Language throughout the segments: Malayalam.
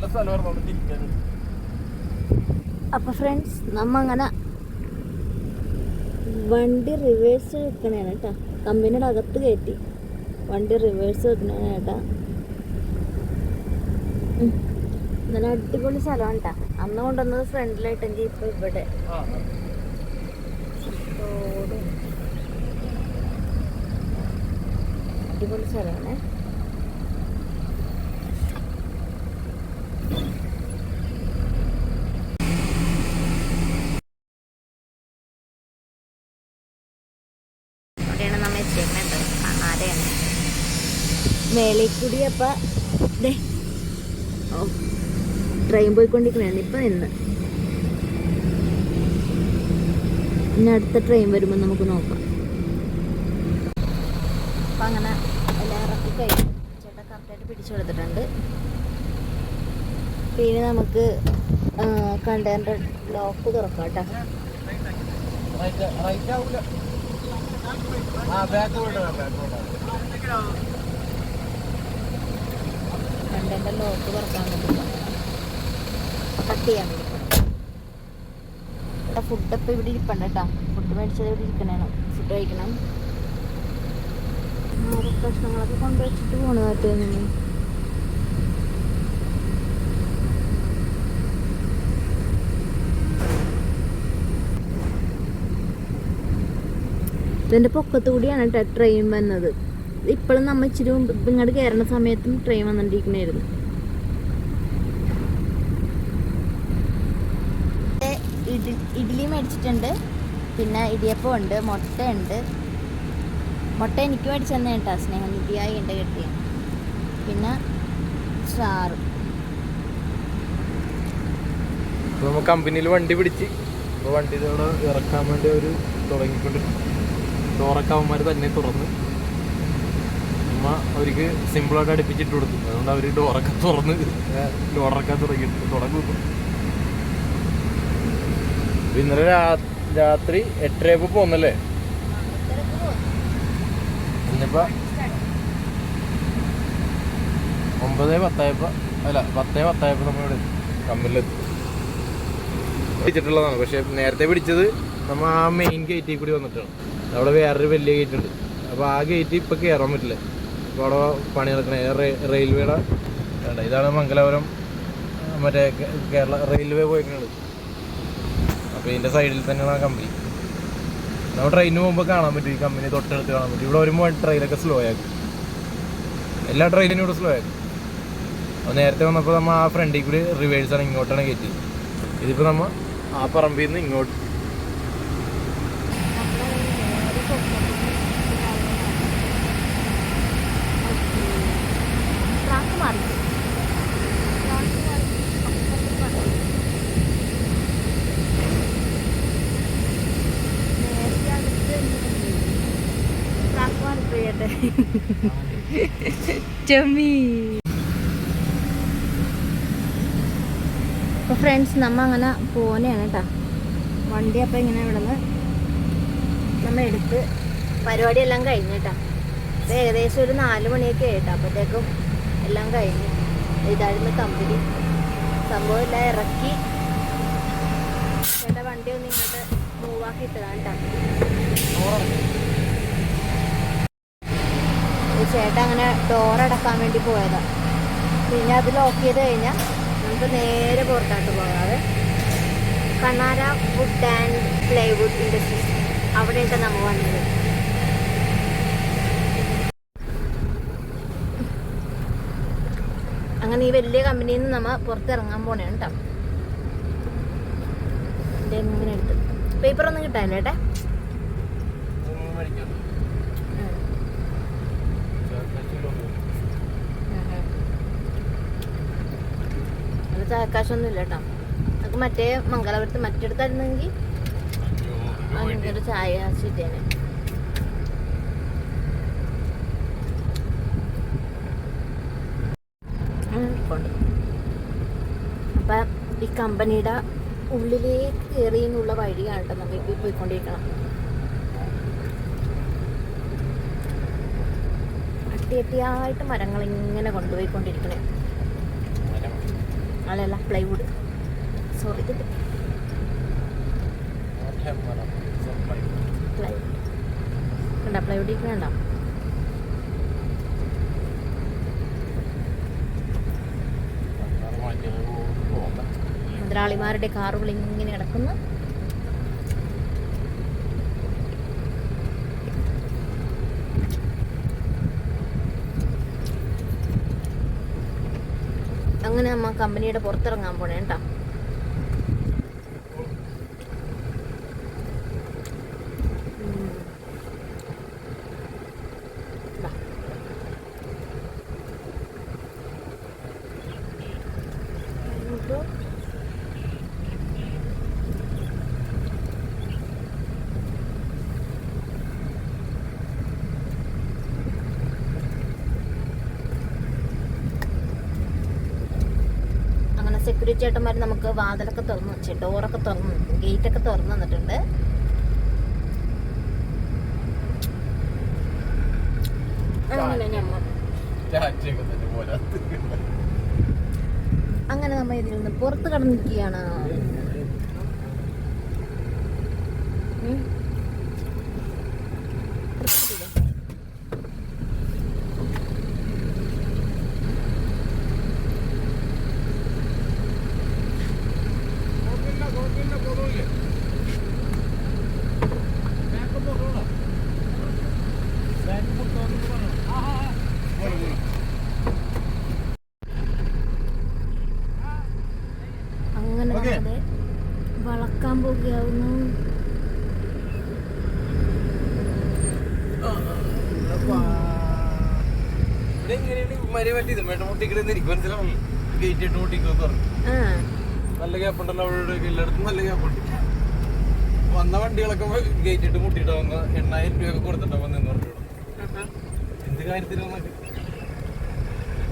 നല്ല സ്ഥലമായിരുന്നു അവിടെ ഇരിക്കാൻ അപ്പൊ ഫ്രണ്ട്സ് നമ്മ അങ്ങനെ വണ്ടി റിവേഴ്സ് വെക്കണേ കേട്ടാ കമ്പനിയുടെ അകത്ത് കയറ്റി വണ്ടി റിവേഴ്സ് വെക്കണേണ് കേട്ടാ. നല്ല അടിപൊളി സ്ഥലമാണ് കേട്ടാ അന്ന് കൊണ്ടുവന്നത് ഫ്രണ്ടിലായിട്ടെങ്കിൽ ഇപ്പൊ ഇവിടെ. അടിപൊളി സ്ഥലമാണ്. മേളിൽ കൂടി അപ്പ ട്രെയിൻ പോയിക്കൊണ്ടിരിക്കണേ. ഇപ്പൊ നിന്ന്. ഇനി അടുത്ത ട്രെയിൻ വരുമ്പോൾ നമുക്ക് നോക്കാം. അപ്പം അങ്ങനെ എല്ലാം ഇറക്കി കഴിഞ്ഞു. ചേട്ടാ കറക്റ്റായിട്ട് പിടിച്ചു കൊടുത്തിട്ടുണ്ട്. പിന്നെ നമുക്ക് കണ്ടെയ്നർ ലോക്ക് തുറക്കാം കേട്ടോ. ആ ബാക്ക് കണ്ടെയ്നർ ലോക്ക് തുറക്കാൻ വേണ്ടി കട്ട് ചെയ്യാൻ വേണ്ടി ഫുഡ് ഇപ്പം ഇവിടെ ഇരിപ്പുണ്ട് കേട്ടോ. ഫുഡ് മേടിച്ചത് ഇവിടെ ഇരിക്കണേണ് ഫുഡ് കഴിക്കണം. പ്രശ്നങ്ങളൊക്കെ കൊണ്ടുവച്ചിട്ട് പോണു മറ്റേ നിന്ന്. ഇതിന്റെ പൊക്കത്ത് കൂടിയാണ് കേട്ടോ ട്രെയിൻ വന്നത്. ഇപ്പോഴും നമ്മൾ ഇച്ചിരി മുമ്പ് ഇങ്ങോട്ട് കയറുന്ന സമയത്തും ട്രെയിൻ വന്നിട്ടിരിക്കണായിരുന്നു ഇഡ്ഡലി മേടിച്ചിട്ടുണ്ട്. പിന്നെ ഇടിയപ്പം ഉണ്ട് മുട്ടയുണ്ട് മുട്ട എനിക്ക് മേടിച്ചു തന്നെ കേട്ടോ സ്നേഹനിധിയായി എന്റെ കെട്ടിയ പിന്നെ സാറ്. നമ്മൾ കമ്പനിയിൽ വണ്ടി പിടിച്ച്. അപ്പോൾ വണ്ടി ഇറക്കാൻ വേണ്ടി അവർ തുടങ്ങിക്കൊണ്ട് ഡോറൊക്കെ അവന്മാർ തന്നെ തുറന്ന്. നമ്മ അവർക്ക് സിമ്പിളായിട്ട് അടുപ്പിച്ചിട്ട് കൊടുത്തു അതുകൊണ്ട് അവർ ഡോറൊക്കെ തുറന്ന് ഡോറൊക്കെ തുടങ്ങും. ഇപ്പൊ. ഇന്നലെ രാത്രി എട്ടരയപ്പോ പോന്നല്ലേ? ഇന്നിപ്പോ ഒമ്പത് പത്തായപ്പോ അല്ല പത്തേ പത്തായപ്പോ നമ്മളിവിടെ കമ്പനിലെത്തി പിടിച്ചിട്ടുള്ളതാണ് പക്ഷെ നേരത്തെ പിടിച്ചത് നമ്മ ആ മെയിൻ ഗേറ്റിൽ കൂടി വന്നിട്ടാണ്. അവിടെ വേറൊരു വലിയ ഗേറ്റ് ഉണ്ട്. അപ്പോൾ ആ ഗേറ്റ് ഇപ്പൊ കയറാൻ പറ്റില്ല. അവിടെ പണി നടക്കണേ. റെയിൽവേയുടെ വേണ്ട ഇതാണ് മംഗലാപുരം മറ്റേ കേരള റെയിൽവേ പോയിക്കുന്നത് അപ്പോൾ ഇതിന്റെ സൈഡിൽ തന്നെയാണ് ആ കമ്പനി നമ്മൾ ട്രെയിനിന് പോകുമ്പോൾ കാണാൻ പറ്റും ഈ കമ്പനി തൊട്ടടുത്ത് കാണാൻ പറ്റും. ഇവിടെ വരുമ്പോൾ ട്രെയിനൊക്കെ സ്ലോ ആക്കും എല്ലാ ട്രെയിനിനും ഇവിടെ സ്ലോ ആക്കും അപ്പോൾ നേരത്തെ വന്നപ്പോൾ നമ്മൾ ആ ഫ്രണ്ടിൽ കൂടി റിവേഴ്സാണ് ഇങ്ങോട്ടാണ് കയറ്റി ഇതിപ്പോൾ നമ്മൾ ആ പറമ്പിൽ നിന്ന് ഇങ്ങോട്ട് മാറിപ്പോയട്ടെ ചെമ്മീ. അപ്പോൾ ഫ്രണ്ട്സ് നമ്മ അങ്ങനെ പോനെയാണ് കേട്ടോ വണ്ടി അപ്പോൾ ഇങ്ങനെ ഇവിടെ നിന്ന് നമ്മൾ എടുത്ത് പരിപാടിയെല്ലാം കഴിഞ്ഞു കേട്ടോ ഇപ്പം ഏകദേശം ഒരു നാല് മണിയൊക്കെ ആയിട്ടോ അപ്പോഴത്തേക്കും എല്ലാം കഴിഞ്ഞു ഇതായിരുന്നു കമ്പനി. സംഭവം എല്ലാം ഇറക്കി. ചേട്ടാ വണ്ടി ഒന്ന് ഇങ്ങോട്ട് മൂവാക്കി ഇട്ടതാണ് കേട്ടോ ചേട്ടൻ അങ്ങനെ ഡോറടക്കാൻ വേണ്ടി പോയതാ. പിന്നെ അത് ലോക്ക് ചെയ്ത് കഴിഞ്ഞാൽ നമുക്ക് നേരെ പുറത്തോട്ട് പോകാതെ Kannara wood and plywood industries അവിടെയൊക്കെ നമ്മൾ വന്നത്. അങ്ങനെ ഈ വലിയ കമ്പനിയിൽ നിന്ന് നമ്മൾ പുറത്തിറങ്ങാൻ പോണേണ് കേട്ടോ എന്റെ മൂന്നിനെടുത്ത് പേപ്പറൊന്നും കിട്ടാനില്ല ഏട്ടാ അത് ചായക്കാശൊന്നും ഇല്ല കേട്ടോ നമുക്ക് മറ്റേ മംഗളപുരത്ത് മറ്റെടുത്തായിരുന്നെങ്കിൽ ഭയങ്കര ചായ ചീറ്റേനെ അപ്പം ഈ കമ്പനിയുടെ ഉള്ളിലേക്ക് കയറി എന്നുള്ള വഴിയാണ് കേട്ടോ നമുക്ക് പോയിക്കൊണ്ടിരിക്കണം. അട്ടിയായിട്ട് മരങ്ങൾ ഇങ്ങനെ കൊണ്ടുപോയിക്കൊണ്ടിരിക്കണേ. സോറി പ്ലൈവുഡ് കണ്ട പ്ലൈവുഡ് കണ്ട? മുതലാളിമാരുടെ കാറുകൾ ഇങ്ങനെ കിടക്കുന്നു. അങ്ങനെ നമ്മ കമ്പനിയുടെ പുറത്തിറങ്ങാൻ പോണേ കേട്ടോ ഉം. ദാ. അങ്ങോട്ട് അങ്ങനെ സെക്യൂരിറ്റി ചേട്ടന്മാർ നമുക്ക് വാതിലൊക്കെ തുറന്നു വെച്ചു ഡോറൊക്കെ തുറന്നു ഗേറ്റ് ഒക്കെ തുറന്നു തന്നിട്ടുണ്ട്. അങ്ങനെ നമ്മൾ അങ്ങനെ നമ്മ ഇതിൽ നിന്ന് പുറത്ത് കടന്നിരിക്കുകയാണ്. മരി പറ്റിയത്. മേട്ട മുട്ടിക്കിടുന്ന എനിക്ക് മനസ്സിലാവും ഗേറ്റ് ഇട്ട് മുട്ടിക്കുമെന്ന് പറഞ്ഞു. നല്ല ഗ്യാപ്പ് ഉണ്ടല്ലോ അവരുടെ എല്ലായിടത്തും നല്ല ഗ്യാപ്പ് ഉണ്ട്. വന്ന വണ്ടികളൊക്കെ ഗേറ്റ് ഇട്ട് മുട്ടിയിട്ടാവുന്ന എണ്ണായിരം രൂപയൊക്കെ കൊടുത്തിട്ടാ എന്ന് പറഞ്ഞു. എന്ത്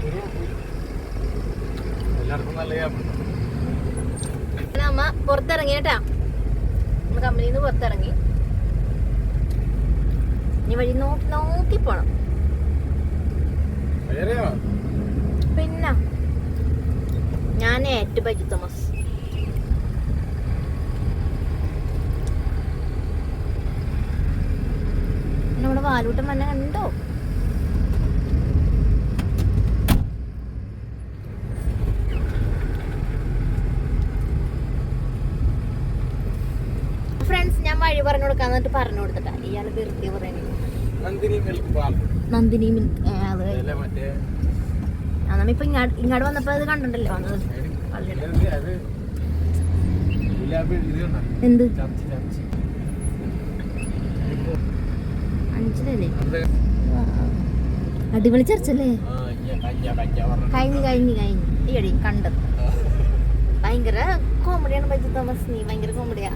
ഒരു കുഴപ്പമില്ല. എല്ലായിടത്തും നല്ല ഗ്യാപ്പ് ഉണ്ട്. അമ്മ പുറത്തിറങ്ങി കേട്ടാ. നമ്മ കമ്പനിയിൽ നിന്ന് പുറത്തിറങ്ങി. ഇനി വഴി നോക്കി നോക്കി പോണം. പിന്നെ. ഞാൻ ഏറ്റു ബജി തോമസ്. നമ്മുടെ വാലൂട്ടം വന്നെ കണ്ടോ? ഫ്രണ്ട്സ് ഞാൻ വഴി പറഞ്ഞു കൊടുക്കാന്നിട്ട് പറഞ്ഞു കൊടുത്തിട്ടാ. ഇയാൾ വെറുതെ പറയുന്നത് നന്ദിനി മിൽക്ക് നന്ദിനി മിൽക്ക് ഏ, അത് അതല്ലേ മറ്റേ? ആ നമ്മിപ്പോ ഇങ്ങാട് ഇങ്ങാട് വന്നപ്പോ അത് കണ്ടിട്ടുണ്ടല്ലോ വന്നത്. പള്ളിയുടെ. അത് ഗുലാബി ഇത് കണ്ടോ? എന്ത്? അഞ്ചിലല്ലേ? അടിപൊളി ചർച്ചല്ലേ. കഴിഞ്ഞു കഴിഞ്ഞു കഴിഞ്ഞു. ഈയടി കണ്ടത്. ഭയങ്കര കോമഡിയാണ് ബൈജു തോമസ് നീ ഭയങ്കര കോമഡിയാ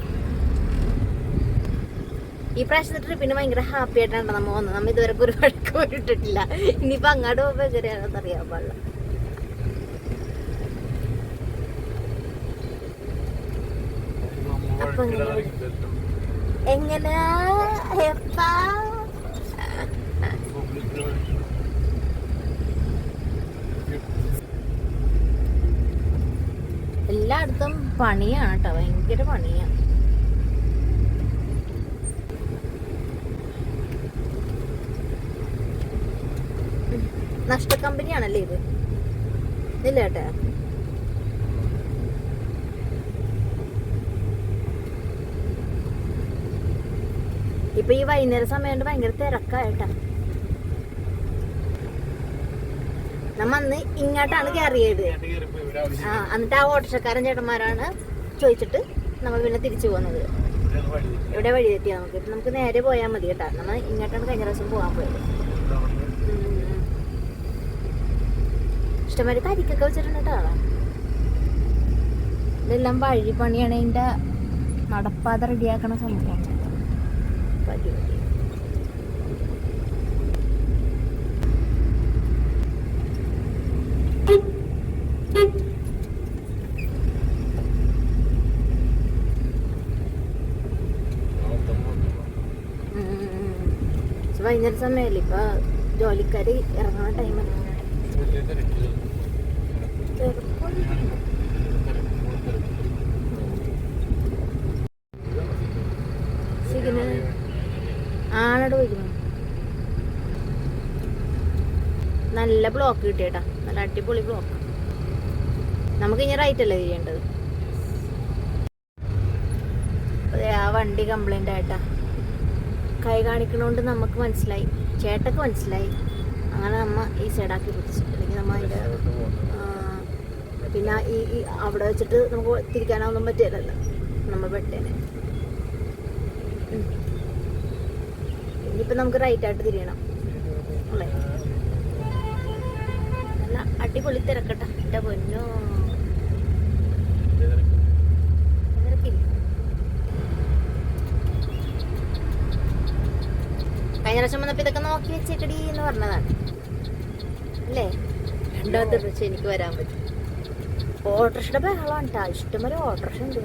ഈ പ്രാവശ്യത്തെ ട്രിപ്പിന് ഭയങ്കര ഹാപ്പി ആയിട്ടാണ് നമ്മ വന്നത്. നമ്മ ഇതുവരെ ഒരു വഴക്ക് പോയിട്ടിട്ടില്ല ഇട്ടിട്ടില്ല. ഇനിയിപ്പോ അങ്ങോട്ട് പോകുമ്പോ എങ്ങനെയാണെന്ന് അറിയാൻ പാടില്ല. അപ്പൊ. എങ്ങനെയാ എപ്പാ. എല്ലായിടത്തും പണിയാണ് കേട്ടോ. ഭയങ്കര പണിയാ. നഷ്ട കമ്പനിയാണല്ലേ ഇത്? ഇല്ല ഏട്ടാ ഇപ്പൊ ഈ വൈകുന്നേര സമയം ഭയങ്കര തിരക്കായിട്ടാ നമ്മ അന്ന് ഇങ്ങോട്ടാണ് കയറിയത് ആ എന്നിട്ട് ആ ഓട്ടോഷക്കാരൻ ചേട്ടന്മാരാണ് ചോദിച്ചിട്ട് നമ്മൾ പിന്നെ തിരിച്ചു പോകുന്നത് ഇവിടെ വഴി. തെറ്റിയാ നമുക്ക്. നമുക്ക് നേരെ പോയാൽ മതി കേട്ടാ. നമ്മൾ ഇങ്ങോട്ടാണ് കഴിഞ്ഞ പ്രാവശ്യം പോകാൻ പോയത് ഇതാണ് ഉം. ഇഷ്ടംമാതിരി കരിക്കൊക്കെ വെച്ചിട്ടുണ്ട് കേട്ടോ. ഇതെല്ലാം വഴി പണിയാണ് അതിന്റെ നടപ്പാത റെഡിയാക്കണ സംഭവം. പതി സമയല്ലേ? ഇപ്പൊ ജോലിക്കാര് ഇറങ്ങുന്ന ടൈമല്ലേ നല്ല ബ്ലോക്ക് കിട്ടിയേട്ടാ. നല്ല അടിപൊളി ബ്ലോക്ക് നമുക്ക് ഇനി റൈറ്റ് അല്ലേ ചെയ്യേണ്ടത്? അതെ ആ വണ്ടി കംപ്ലൈന്റ് ആയിട്ടാ. കൈ കാണിക്കണോണ്ട് നമുക്ക് മനസ്സിലായി. ചേട്ടക്ക് മനസ്സിലായി. അങ്ങനെ നമ്മ ഈ സൈഡാക്കി പിടിച്ചു. അല്ലെങ്കിൽ നമ്മ അതിന്റെ പിന്നെ ഈ അവിടെ വെച്ചിട്ട് നമുക്ക് തിരിക്കാനൊന്നും പറ്റില്ലല്ലോ. നമ്മൾ പെട്ടേനെ. ഇനിയിപ്പോൾ നമുക്ക് റൈറ്റ് ആയിട്ട് തിരിയണം. അല്ലേ? അല്ല അടിപൊളി തിരക്കട്ടെ. എന്റെ പൊന്നോ. കഴിഞ്ഞ പ്രാവശ്യം വന്നപ്പോ ഇതൊക്കെ നോക്കി വെച്ചേക്കടി എന്ന് പറഞ്ഞതാണ്. അല്ലേ? രണ്ടാമത്തെ പ്രാവശ്യം എനിക്ക് വരാൻ പറ്റും. ഓട്ടോറിക്ഷയുടെ ബഹളമാണ് കേട്ടോ ഇഷ്ടംപോലെ ഓട്ടോറിക്ഷ ഉണ്ട്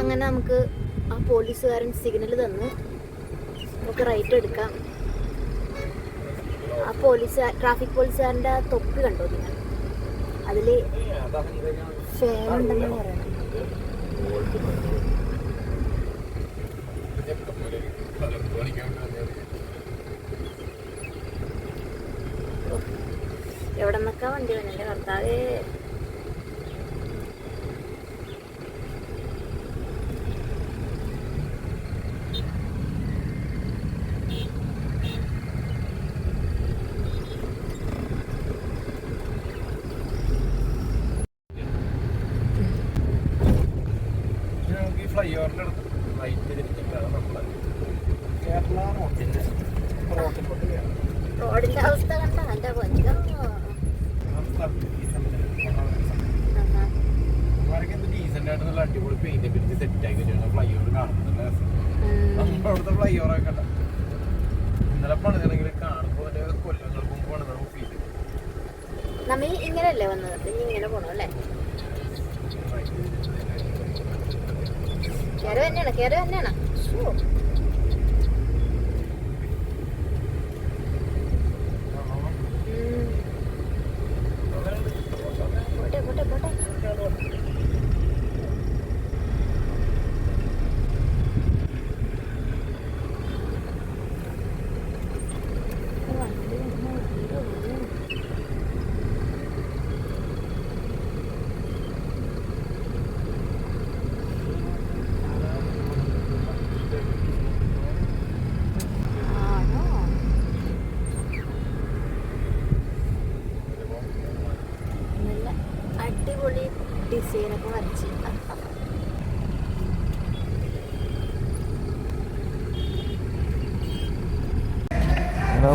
അങ്ങനെ നമുക്ക് ആ പോലീസുകാരൻ സിഗ്നൽ തന്ന്. നമുക്ക് റൈറ്റ് എടുക്കാം. ആ പോലീസ് ട്രാഫിക് പോലീസുകാരന്റെ ആ തൊപ്പി കണ്ടോ നിങ്ങൾ? അതിൽ ഫാൻ ഉണ്ടെന്ന് പറയണം. എവിടെ വണ്ടി വന്നെ കർത്താവേ നമുക്ക് ഈ ഫ്ലൈ ഓവറിന്റെ അടുത്ത് റൈറ്റ് തിരിച്ചിട്ടാണ് നമ്മളെ കേരള റോട്ടിന്റെ റോട്ടിലോട്ട് കയറണം. റോഡിന്റെ അവസ്ഥ കണ്ട എന്റെ പൊന്നോ ആ സ്ഥലത്ത് decent ആയിട്ട് ആഹാ. അവരൊക്കെ എന്ത് ആയിട്ട് നല്ല അടിപൊളി പെയിന്റ് പിടിച്ച് സെറ്റ് ആക്കി ഫ്ലൈ ഓവർ ഉം. നമ്മുടെ അവിടുത്തെ ഫ്ലൈ ഒക്കെ കണ്ട ഇന്നലെ പണിതണെങ്കിൽ കാണുമ്പോൾ കൊല്ലങ്ങൾക്ക് മുമ്പ് പണിത ഫീൽ നമ്മ ഈ ഇങ്ങനെയല്ലേ വന്നത് ഇനി ഇങ്ങനെ പോണോ അല്ലേ കയറി തന്നെയാണ് കയറി തന്നെയാണ് ശ്ശോ. ഉം. പോട്ടെ പോട്ടെ പോട്ടെ വണ്ടി വന്നു, വണ്ടി വന്നു. ആണോ നല്ല അടിപൊളി ഡിസൈനൊക്കെ വരച്ച്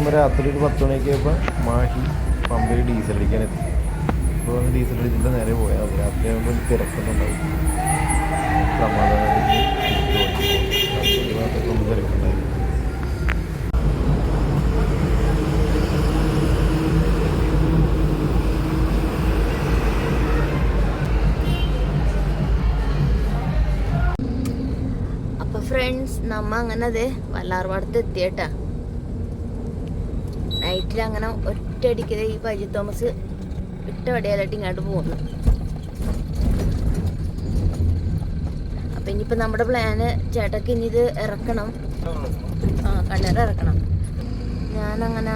നമ്മൾ രാത്രി ഒരു പത്ത് മണിയൊക്കെ ആയപ്പോൾ മാഹി പമ്പയിൽ ഡീസൽ അടിക്കാൻ എത്തി. ഇപ്പോൾ ഡീസൽ അടിച്ചിട്ട് നേരെ പോയാൽ മതി രാത്രി ആകുമ്പോൾ തിരക്കുന്നുണ്ടാവും. അപ്പൊ ഫ്രണ്ട്സ് നമ്മ അങ്ങനെ അതെ വല്ലാർപാടത്ത് എത്തിയേട്ടാ. നൈറ്റിൽ അങ്ങനെ ഒറ്റയടിക്ക് ഈ ബൈജു തോമസ് ഇട്ട വടിയാലായിട്ട് ഇങ്ങോട്ട് പോകുന്നു. അപ്പൊ ഇനിയിപ്പോ നമ്മുടെ പ്ലാന് ചേട്ടക്ക് ഇനി ഇത് ഇറക്കണം ആ കണ്ണേർ ഇറക്കണം ഞാനങ്ങനെ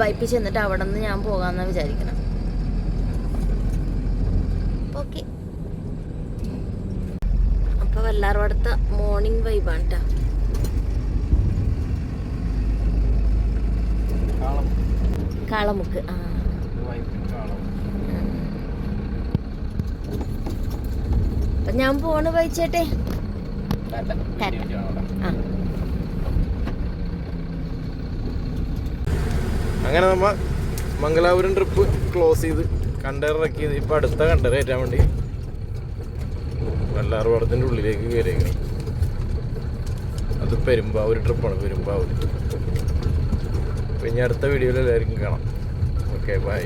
വൈപ്പിൽ ചെന്നിട്ട് അവിടെ നിന്ന് ഞാൻ പോകാന്ന വിചാരിക്കണം. ഓക്കെ. അപ്പൊ വല്ലാർവാടത്തെ മോർണിംഗ് വൈബാണ് കേട്ടോ കാളമുക്ക് ആ. ഞാൻ പോണ് വായിച്ചേട്ടെ അങ്ങനെ നമ്മ മംഗലാപുരം ട്രിപ്പ് ക്ലോസ് ചെയ്ത് കണ്ടെയ്നർ ഇപ്പൊ അടുത്ത കണ്ടർ ഏറ്റാൻ വേണ്ടി വല്ലാർപാടത്തിന്റെ ഉള്ളിലേക്ക് കയറിയേക്കണം. അത് പെരുമ്പാവൂർ ട്രിപ്പാണ് പെരുമ്പാവൂർ അപ്പൊ ഇനി അടുത്ത വീഡിയോയിൽ എല്ലാവർക്കും കാണാം. Okay bye